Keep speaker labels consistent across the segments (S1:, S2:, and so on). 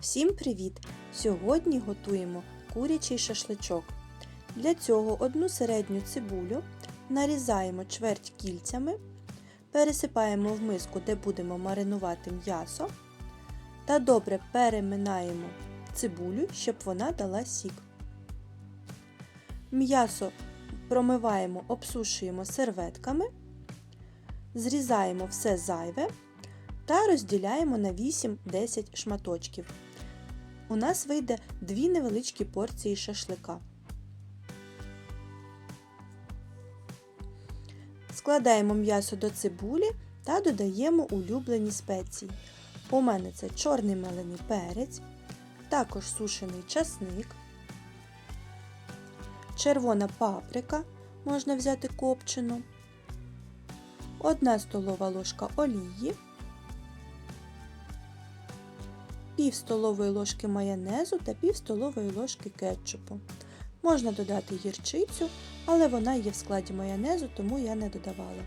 S1: Всім привіт! Сьогодні готуємо курячий шашличок. Для цього одну середню цибулю нарізаємо чверть кільцями, пересипаємо в миску, де будемо маринувати м'ясо, та добре переминаємо цибулю, щоб вона дала сік. М'ясо промиваємо, обсушуємо серветками, зрізаємо все зайве та розділяємо на 8-10 шматочків. У нас вийде дві невеличкі порції шашлика. Складаємо м'ясо до цибулі та додаємо улюблені спеції. У мене це чорний мелений перець, також сушений часник, червона паприка, можна взяти копчену, 1 столова ложка олії, пів столової ложки майонезу та пів столової ложки кетчупу. Можна додати гірчицю, але вона є в складі майонезу, тому я не додавала.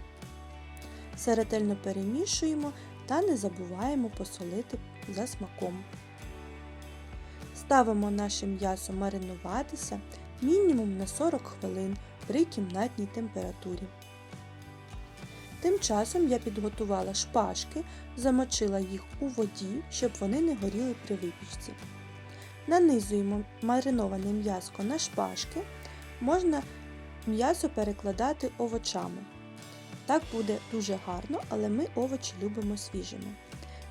S1: Все ретельно перемішуємо та не забуваємо посолити за смаком. Ставимо наше м'ясо маринуватися мінімум на 40 хвилин при кімнатній температурі. Тим часом я підготувала шпажки, замочила їх у воді, щоб вони не горіли при випічці. Нанизуємо мариноване м'яско на шпажки, можна м'ясо перекладати овочами. Так буде дуже гарно, але ми овочі любимо свіжими.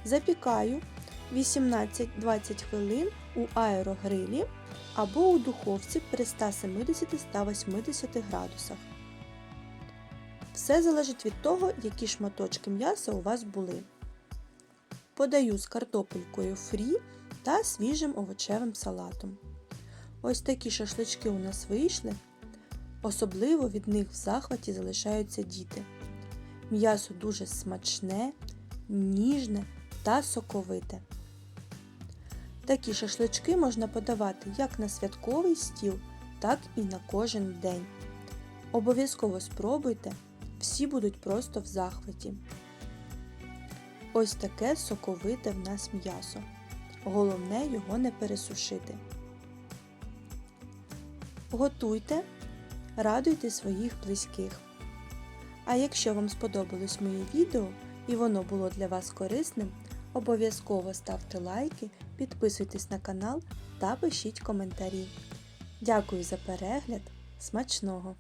S1: Запікаю 18-20 хвилин у аерогрилі або у духовці при 170-180 градусах. Все залежить від того, які шматочки м'яса у вас були. Подаю з картопелькою фрі та свіжим овочевим салатом. Ось такі шашлички у нас вийшли. Особливо від них в захваті залишаються діти. М'ясо дуже смачне, ніжне та соковите. Такі шашлички можна подавати як на святковий стіл, так і на кожен день. Обов'язково спробуйте, всі будуть просто в захваті. Ось таке соковите в нас м'ясо. Головне його не пересушити. Готуйте, радуйте своїх близьких. А якщо вам сподобалось моє відео і воно було для вас корисним, обов'язково ставте лайки, підписуйтесь на канал та пишіть коментарі. Дякую за перегляд! Смачного!